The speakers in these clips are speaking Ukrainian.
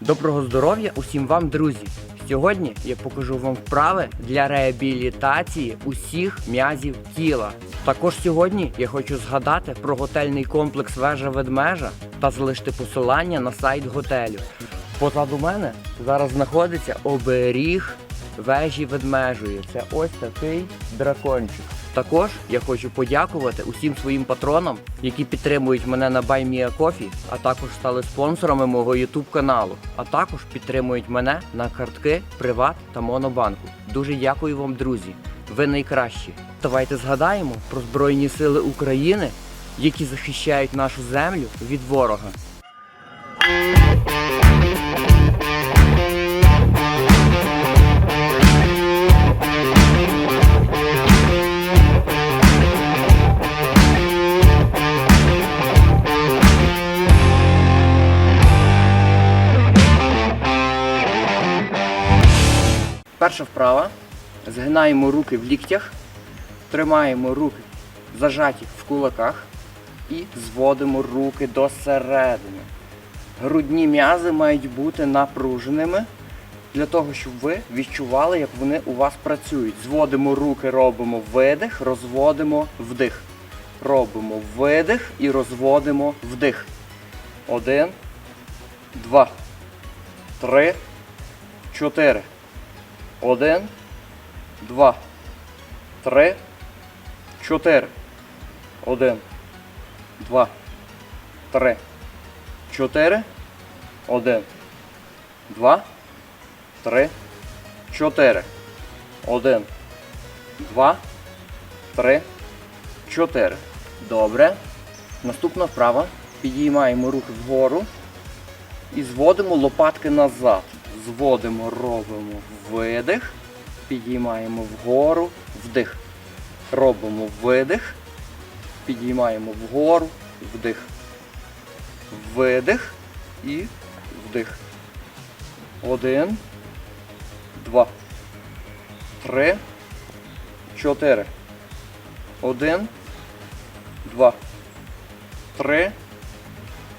Доброго здоров'я усім вам, друзі! Сьогодні я покажу вам вправи для реабілітації усіх м'язів тіла. Також сьогодні я хочу згадати про готельний комплекс Вежа Ведмежа та залишити посилання на сайт готелю. Позаду мене зараз знаходиться оберіг вежі ведмежої. Це ось такий дракончик. Також я хочу подякувати усім своїм патронам, які підтримують мене на BuyMeACoffee, а також стали спонсорами мого YouTube каналу, а також підтримують мене на картки Приват та Монобанку. Дуже дякую вам, друзі. Ви найкращі. Давайте згадаємо про Збройні Сили України, які захищають нашу землю від ворога. Перша вправа. Згинаємо руки в ліктях, тримаємо руки зажаті в кулаках і зводимо руки до середини. Грудні м'язи мають бути напруженими для того, щоб ви відчували, як вони у вас працюють. Зводимо руки, робимо видих, розводимо вдих. Робимо видих і розводимо вдих. Один, два, три, чотири. Один, два, три, чотири. Один, два, три, чотири. Один, два, три, чотири. Один, два, три, чотири. Добре. Наступна вправа. Підіймаємо руки вгору і зводимо лопатки назад. Зводимо, робимо видих, підіймаємо вгору, вдих. Робимо видих, підіймаємо вгору, вдих. Видих і вдих. Один, два, три, чотири. Один, два, три,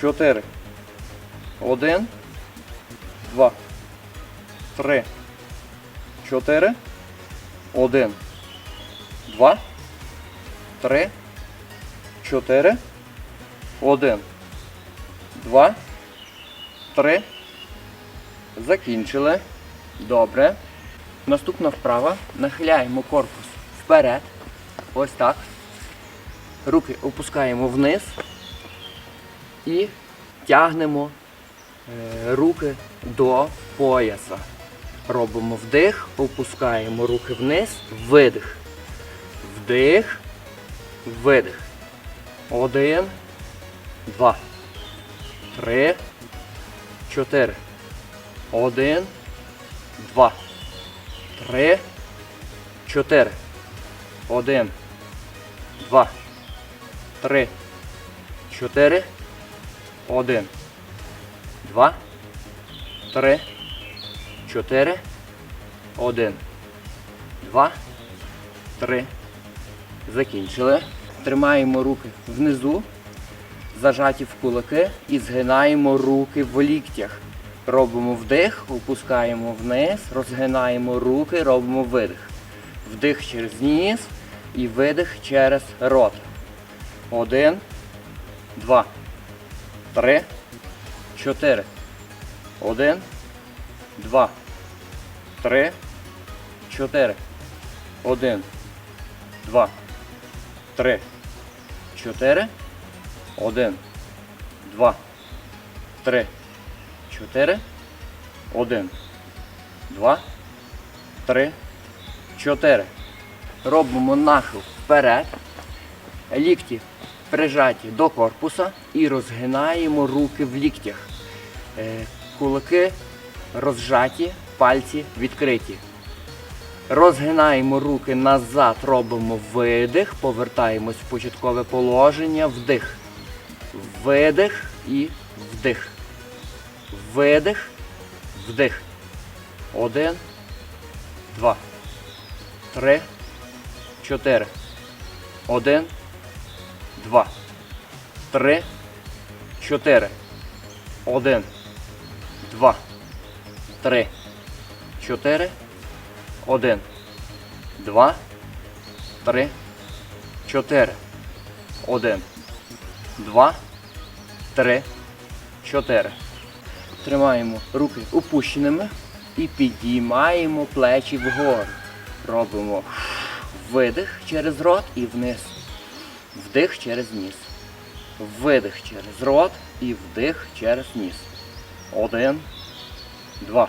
чотири. Один, два, три, чотири, один, два, три, чотири, один, два, три. Закінчили. Добре. Наступна вправа. Нахиляємо корпус вперед. Ось так. Руки опускаємо вниз і тягнемо е, руки до пояса. Робимо вдих, опускаємо руки вниз, видих. Вдих, видих. Один, два, три, чотири. Один, два, три, чотири. Один, два, три, чотири. Один, два, три, чотири, один, два, три. Закінчили. Тримаємо руки внизу, зажаті в кулаки і згинаємо руки в ліктях. Робимо вдих, опускаємо вниз, розгинаємо руки, робимо видих. Вдих через ніс і видих через рот. Один, два, три, чотири. Один, два, три, чотири. Один, два, три, чотири. Один, два, три, чотири. Один, два, три, чотири. Робимо нахил вперед. Лікті прижаті до корпуса і розгинаємо руки в ліктях. Е, Кулаки розжаті, пальці відкриті. Розгинаємо руки назад, робимо видих, повертаємось в початкове положення, вдих. Видих і вдих. Видих, вдих. Один, два, три, чотири. Один, два, три, чотири. Один, два, три, чотири, один, два, три, чотири, один, два, три, чотири. Тримаємо руки опущеними і підіймаємо плечі вгору. Робимо видих через рот і вниз. Вдих через ніс. Видих через рот і вдих через ніс. Один, два,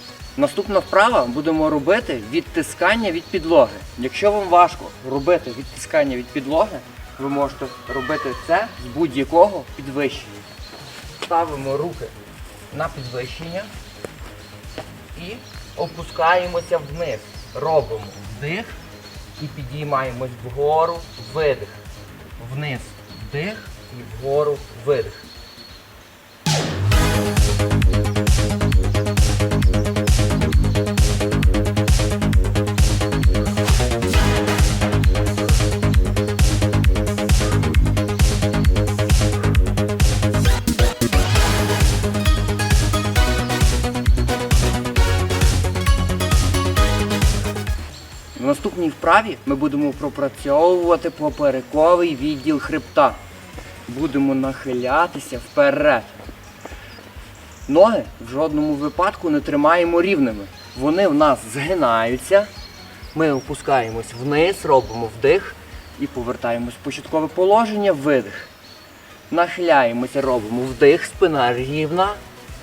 Наступна вправа будемо робити відтискання від підлоги. Якщо вам важко робити відтискання від підлоги, ви можете робити це з будь-якого підвищення. Ставимо руки на підвищення і опускаємося вниз. Робимо вдих і підіймаємось вгору, видих. Вниз вдих і вгору видих. Наступній вправі ми будемо пропрацьовувати поперековий відділ хребта. Будемо нахилятися вперед. Ноги в жодному випадку не тримаємо рівними. Вони в нас згинаються. Ми опускаємось вниз, робимо вдих і повертаємось в початкове положення, видих. Нахиляємося, робимо вдих, спина рівна.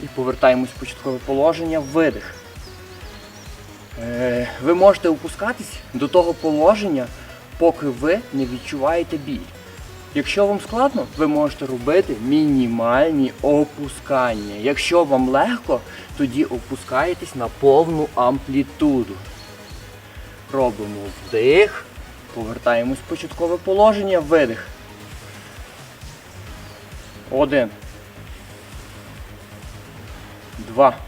І повертаємось в початкове положення, видих. Е, ви можете опускатись до того положення, поки ви не відчуваєте біль. Якщо вам складно, ви можете робити мінімальні опускання. Якщо вам легко, тоді опускаєтесь на повну амплітуду. Робимо вдих, повертаємось в початкове положення, видих. Один. Два.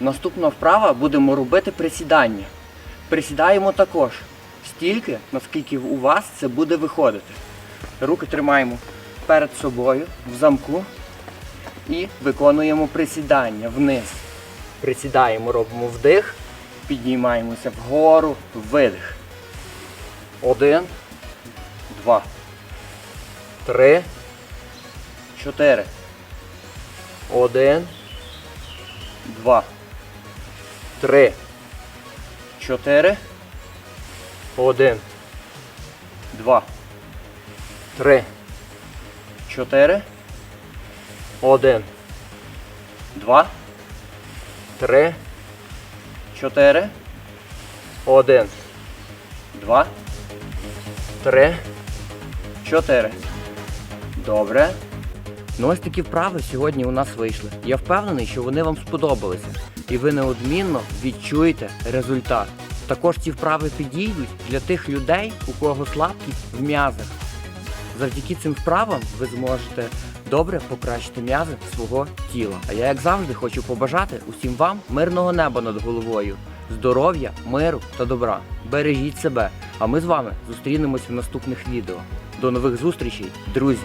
Наступна вправа будемо робити присідання. Присідаємо також стільки, наскільки у вас це буде виходити. Руки тримаємо перед собою в замку і виконуємо присідання вниз. Присідаємо, робимо вдих, піднімаємося вгору, видих. Один, два, три, чотири. Один, два, три, чотири. Один, два, три, чотири. Один, два, три, чотири. Один, два, три, чотири. Добре. Ну ось такі вправи сьогодні у нас вийшли. Я впевнений, що вони вам сподобалися, і ви неодмінно відчуєте результат. Також ці вправи підійдуть для тих людей, у кого слабкість в м'язах. Завдяки цим вправам ви зможете добре покращити м'язи свого тіла. А я, як завжди, хочу побажати усім вам мирного неба над головою, здоров'я, миру та добра. Бережіть себе. А ми з вами зустрінемось в наступних відео. До нових зустрічей, друзі!